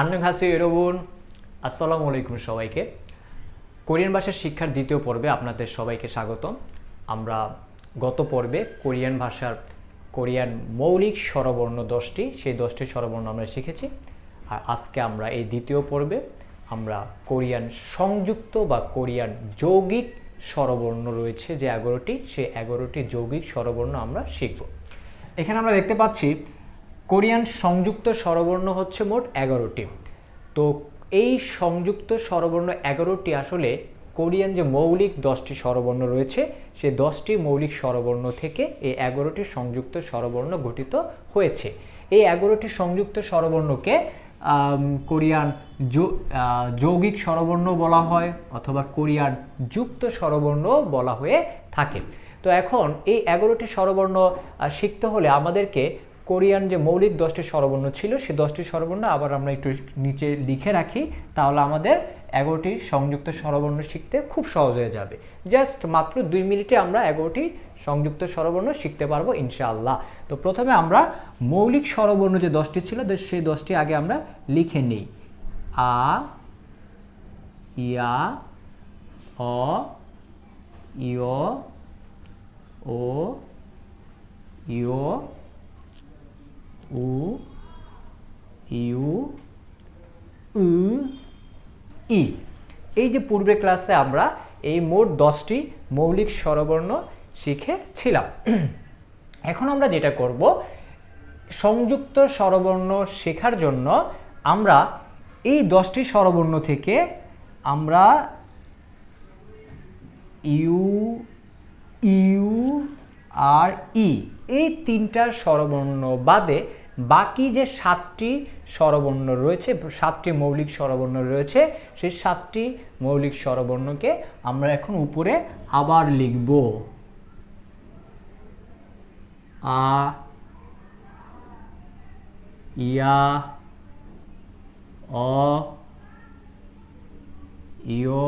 আন্নং হাসি, এরবুন। আসসালামু আলাইকুম সবাইকে। কোরিয়ান ভাষার শিক্ষার দ্বিতীয় পর্বে আপনাদের সবাইকে স্বাগতম। আমরা গত পর্বে কোরিয়ান ভাষার কোরিয়ান মৌলিক স্বরবর্ণ দশটি, সেই দশটি স্বরবর্ণ আমরা শিখেছি। আর আজকে আমরা এই দ্বিতীয় পর্বে আমরা কোরিয়ান সংযুক্ত বা কোরিয়ান যৌগিক স্বরবর্ণ রয়েছে যে এগারোটি, সেই এগারোটি যৌগিক স্বরবর্ণ আমরা শিখব। এখানে আমরা দেখতে পাচ্ছি কোরিয়ান সংযুক্ত স্বরবর্ণ হচ্ছে মোট এগারোটি। তো এই সংযুক্ত স্বরবর্ণ এগারোটি আসলে কোরিয়ান যে মৌলিক দশটি স্বরবর্ণ রয়েছে, সে দশটি মৌলিক স্বরবর্ণ থেকে এই এগারোটি সংযুক্ত স্বরবর্ণ গঠিত হয়েছে। এই এগারোটি সংযুক্ত স্বরবর্ণকে কোরিয়ান যৌগিক স্বরবর্ণ বলা হয় অথবা কোরিয়ান যুক্ত স্বরবর্ণ বলা হয়ে থাকে। তো এখন এই এগারোটি স্বরবর্ণ শিখতে হলে আমাদেরকে কোরিয়ান যে মৌলিক দশটি স্বরবর্ণ ছিল সেই দশটি স্বরবর্ণ আবার আমরা একটু নিচে লিখে রাখি, তাহলে আমাদের এগারোটি সংযুক্ত স্বরবর্ণ শিখতে খুব সহজ হয়ে যাবে। জাস্ট মাত্র দুই মিনিটে আমরা এগারোটি সংযুক্ত স্বরবর্ণ শিখতে পারব ইনশাআল্লাহ। তো প্রথমে আমরা মৌলিক স্বরবর্ণ যে দশটি ছিল সেই দশটি আগে আমরা লিখে নিই। আ, ইয়া, অ, ইয়, ও, ইয় উ ইউ উ ই। এই যে পূর্বে ক্লাসে আমরা এই মোট দশটি মৌলিক স্বরবর্ণ শিখেছিলাম। এখন আমরা যেটা করব, সংযুক্ত স্বরবর্ণ শেখার জন্য আমরা এই দশটি স্বরবর্ণ থেকে আমরা ইউ ইউ, আর, ই এই তিনটার স্বরবর্ণ বাদে বাকি যে সাতটি স্বরবর্ণ রয়েছে, সাতটি মৌলিক স্বরবর্ণ রয়েছে, সেই সাতটি মৌলিক স্বরবর্ণকে আমরা এখন উপরে আবার লিখব। আ, ইয়া, অ, ইয়,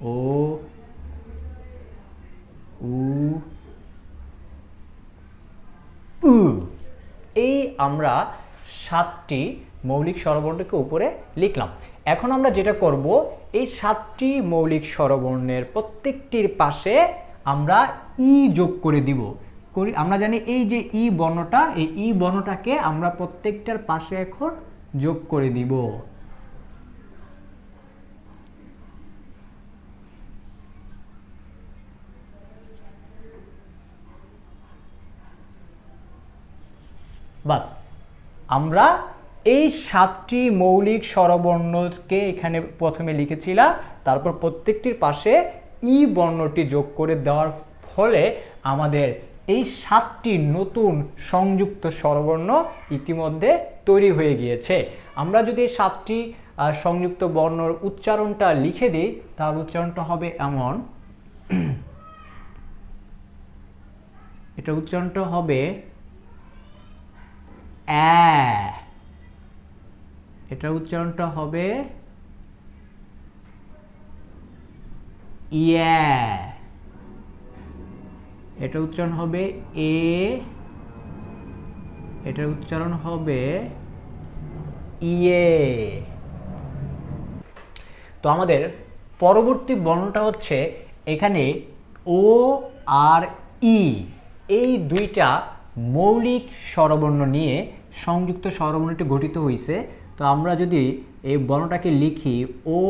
ও, উ উ। এই আমরা সাতটি মৌলিক স্বরবর্ণকে উপরে লিখলাম। এখন আমরা যেটা করব, এই সাতটি মৌলিক স্বরবর্ণের প্রত্যেকটির পাশে আমরা ই যোগ করে দিব। করি, আমরা জানি এই যে ই বর্ণটা, এই ই বর্ণটাকে আমরা প্রত্যেকটার পাশে এখন যোগ করে দিব। বাস। আমরা এই সাতটি মৌলিক স্বরবর্ণকে এখানে প্রথমে লিখেছিলাম, তারপর প্রত্যেকটির পাশে ই বর্ণটি যোগ করে দেওয়ার ফলে আমাদের এই সাতটি নতুন সংযুক্ত স্বরবর্ণ ইতিমধ্যে তৈরি হয়ে গিয়েছে। আমরা যদি এই সাতটি সংযুক্ত বর্ণর উচ্চারণটা লিখে দিই, তার উচ্চারণটা হবে এমন। এটা উচ্চারণটা হবে এটার উচ্চারণটা হবে এটা উচ্চারণ হবে এ। এটার উচ্চারণ হবে ইয়ে। তো আমাদের পরবর্তী বর্ণটা হচ্ছে এখানে ও আর ই। এই দুইটা মৌলিক স্বরবর্ণ নিয়ে সংযুক্ত স্বরবর্ণটি গঠিত হয়েছে তো আমরা যদি এই বর্ণটাকে লিখি ও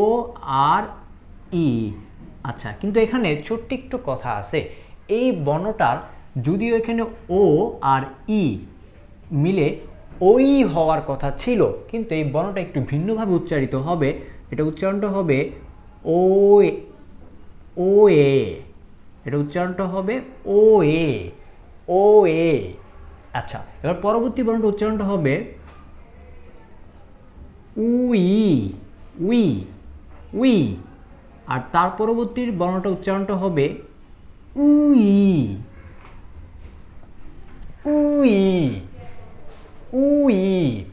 আর ই। আচ্ছা কিন্তু এখানে ছোট্ট একটু কথা আছে। এই বর্ণটার যদিও এখানে ও আর ই মিলে ওই হওয়ার কথা ছিল, কিন্তু এই বর্ণটা একটু ভিন্নভাবে উচ্চারিত হবে। এটা উচ্চারণটা হবে ও ও এ এটা উচ্চারণটা হবে ও এ ও এ আচ্ছা এবার পরবর্তী বর্ণটা উচ্চারণটা হবে উই উই উই। আর তার পরবর্তীর বর্ণটা উচ্চারণটা হবে উই। We we.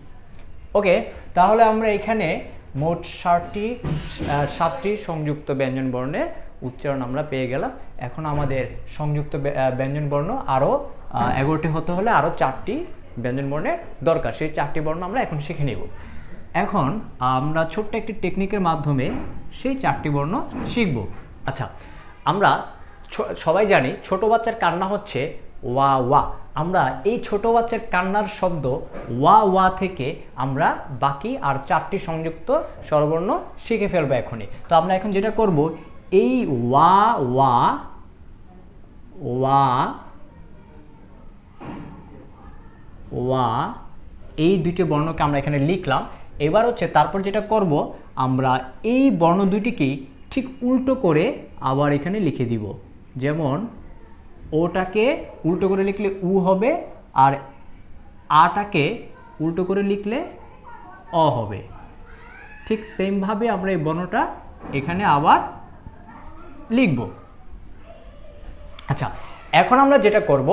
ওকে তাহলে আমরা এখানে মোট আহ, সাতটি সংযুক্ত ব্যঞ্জন বর্ণের উচ্চারণ আমরা পেয়ে গেলাম। এখন আমাদের সংযুক্ত ব্যঞ্জন বর্ণ আরও এগারোটি হতে হলে আরও চারটি ব্যঞ্জন বর্ণের দরকার। সেই চারটি বর্ণ আমরা এখন শিখে নেব। এখন আমরা ছোট্ট একটি টেকনিকের মাধ্যমে সেই চারটি বর্ণ শিখব। আচ্ছা আমরা সবাই জানি ছোট বাচ্চার কান্না হচ্ছে ওয়া ওয়া। আমরা এই ছোট বাচ্চার কান্নার শব্দ ওয়া ওয়া থেকে আমরা বাকি আর চারটি সংযুক্ত স্বরবর্ণ শিখে ফেলব এখনই। তো আমরা এখন যেটা করব, এই ওয়া ওয়া ওয়া ওয়া, এই দুইটি বর্ণকে আমরা এখানে লিখলাম। এবার হচ্ছে তারপর যেটা করব, আমরা এই বর্ণ দুইটিকেই ঠিক উল্টো করে আবার এখানে লিখে দিব। যেমন, ওটাকে উল্টো করে লিখলে উ হবে আর আটাকে উল্টো করে লিখলে অ হবে। ঠিক সেমভাবে আমরা এই বর্ণটা এখানে আবার লিখব। আচ্ছা এখন আমরা যেটা করব,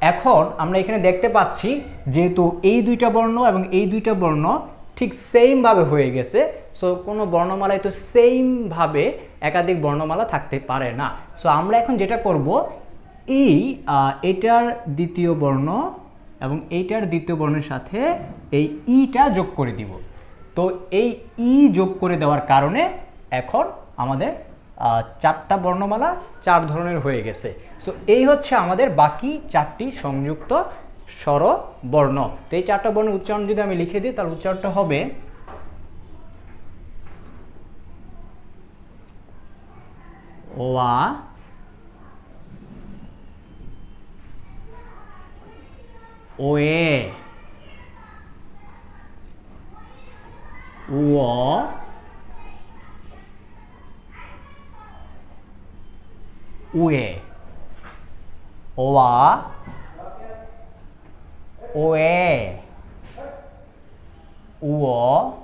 এখন আমরা এখানে দেখতে পাচ্ছি যেহেতু এই দুইটা বর্ণ এবং এই দুইটা বর্ণ ঠিক সেমভাবে হয়ে গেছে। সো কোনো বর্ণমালায় তো সেমভাবে একাধিক বর্ণমালা থাকতে পারে না। সো আমরা এখন যেটা করব, এই এটার দ্বিতীয় বর্ণ এবং এইটার দ্বিতীয় বর্ণের সাথে এই ইটা যোগ করে দিব। তো এই ই যোগ করে দেওয়ার কারণে এখন আমাদের চারটা বর্ণমালা চার ধরনের হয়ে গেছে। সো এই হচ্ছে আমাদের বাকি চারটি সংযুক্ত স্বর বর্ণ তো এই চারটা বর্ণের উচ্চারণ যদি আমি লিখে দিই তাহলে উচ্চারণটা হবে ওয়া, ওয়ে ও উয়ে, ওয়া ওয়ে উয়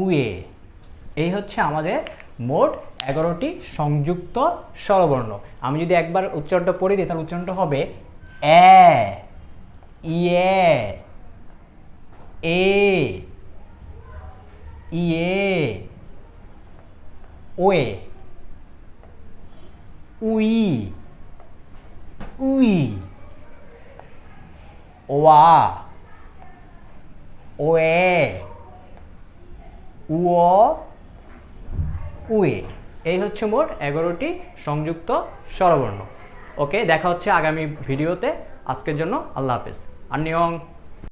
উয়ে এই হচ্ছে আমাদের মোট এগারোটি সংযুক্ত স্বরবর্ণ। আমি যদি একবার উচ্চারণটা পড়ে দিই, তাহলে উচ্চারণটা হবে এ ইয়ে এ ইয়ে ওয়ে, উই উই। ওয়া ওয়ে উও উয়ে এই হচ্ছে মোট এগারোটি সংযুক্ত স্বরবর্ণ। ওকে, দেখা হচ্ছে আগামী ভিডিওতে। আজকের জন্য আল্লাহ হাফেজ। আন্নিয়ং